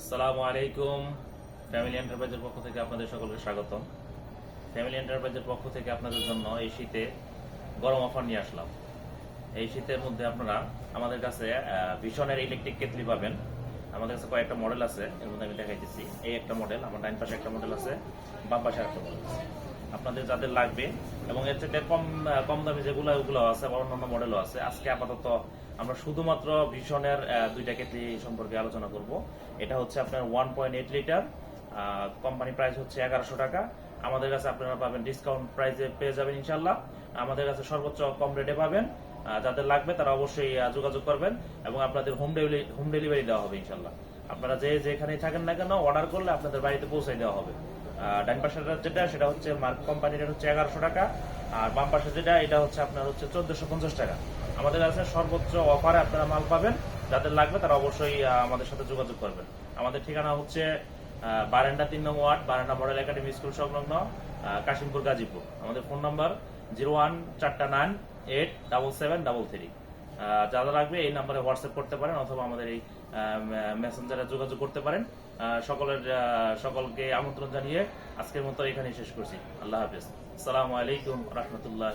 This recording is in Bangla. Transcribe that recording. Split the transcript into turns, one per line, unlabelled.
আসসালামু আলাইকুম। ফ্যামিলি এন্টারপ্রাইজের পক্ষ থেকে আপনাদের সকলকে স্বাগতম। ফ্যামিলি এন্টারপ্রাইজের পক্ষ থেকে আপনাদের জন্য এই শীতে গরম অফার নিয়ে আসলাম। এই শীতের মধ্যে আপনারা আমাদের কাছে ভীষণের ইলেকট্রিক কেতলি পাবেন। আমাদের কাছে কয়েকটা মডেল আছে, এর মধ্যে আমি দেখাইতেছি। এই একটা মডেল আমার ডাইন পাশে একটা মডেল আছে, বাম পাশে একটা মডেল আছে। আপনাদের যাদের লাগবে। এবং এর থেকে কম কম দামি যেগুলো, ওগুলো আছে, আবার অন্যান্য মডেলও আছে। আজকে আপাতত আমরা শুধুমাত্র ভীষণের দুইটা কেটলি সম্পর্কে আলোচনা করব। এটা হচ্ছে আপনার one point eight litre company price হচ্ছে এগারোশো টাকা। আমাদের কাছে আপনারা পাবেন ডিসকাউন্ট প্রাইসে পেয়ে যাবেন ইনশাল্লাহ আমাদের কাছে সর্বোচ্চ কম রেটে পাবেন। যাদের লাগবে তারা অবশ্যই যোগাযোগ করবেন এবং আপনাদের হোম ডেলিভারি হোম ডেলিভারি দেওয়া হবে ইনশাল্লাহ আপনারা যে যেখানেই থাকেন না কেন অর্ডার করলে আপনাদের বাড়িতে পৌঁছে দেওয়া হবে। ডান পাশের যেটা, সেটা হচ্ছে মার্ক কোম্পানির হচ্ছে এগারোশো টাকা, আর বাম পাশে যেটা, এটা হচ্ছে আপনার হচ্ছে চোদ্দশো পঞ্চাশ টাকা। আমাদের কাছে সর্বোচ্চ অফারে আপনারা মাল পাবেন, যাদের লাগবে তারা অবশ্যই আমাদের সাথে যোগাযোগ করবেন। আমাদের ঠিকানা হচ্ছে বারান্ডা তিন নং ward Baranda model academy school সংলগ্ন কাশিমপুর গাজীপুর। আমাদের ফোন নাম্বার জিরো ওয়ান চারটা nine eight double seven double three. যারা লাগবে এই নাম্বারে হোয়াটসঅ্যাপ করতে পারেন অথবা আমাদের এই মেসেঞ্জারে যোগাযোগ করতে পারেন। সকলের সকলকে আমন্ত্রণ জানিয়ে আজকের মতো এখানেই শেষ করছি। আল্লাহ হাফিজ। আসসালামু আলাইকুম রহমতুল্লাহ